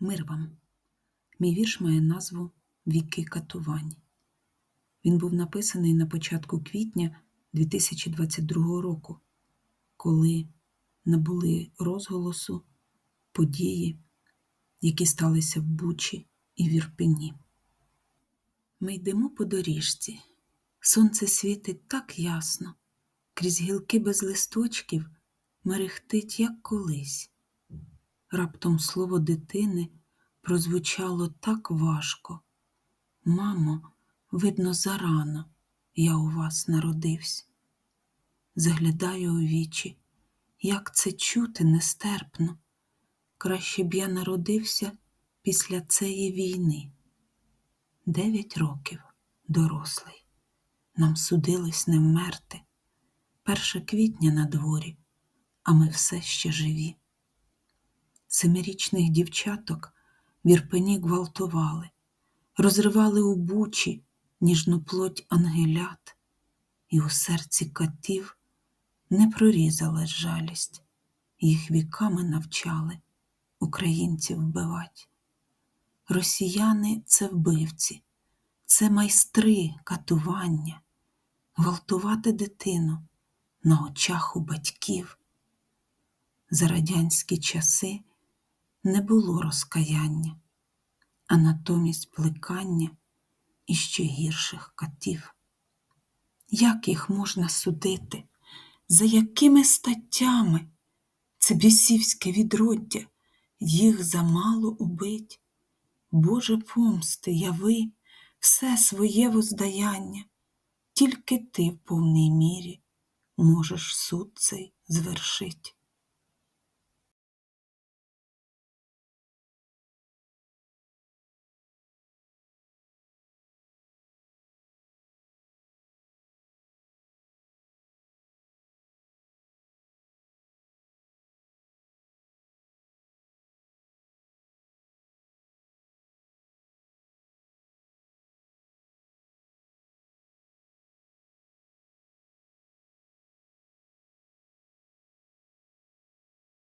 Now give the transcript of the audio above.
Мир вам. Мій вірш має назву Віки катувань. Він був написаний на початку квітня 2022 року, коли набули розголосу події, які сталися в Бучі і в Ірпені. Ми йдемо по доріжці. Сонце світить так ясно, крізь гілки без листочків мерехтить, як колись. Раптом слово дитини прозвучало так важко. Мамо, видно, зарано я у вас народився. Заглядаю у вічі, як це чути нестерпно. Краще б я народився після цієї війни. Дев'ять років, дорослий, нам судилось не вмерти. Перше квітня на дворі, а ми все ще живі. Семирічних дівчаток в Ірпені гвалтували, розривали у бучі ніжну плоть ангелят, і у серці котів не прорізалась жалість, їх віками навчали українців вбивать. Росіяни це вбивці, це майстри катування, гвалтувати дитину на очах у батьків. За радянські часи не було розкаяння, а натомість плекання іще гірших котів. Як їх можна судити? За якими статтями? Це бісівське відроддя, їх замало убить. Боже помсти, яви все своє воздаяння, тільки ти в повній мірі можеш суд цей звершить.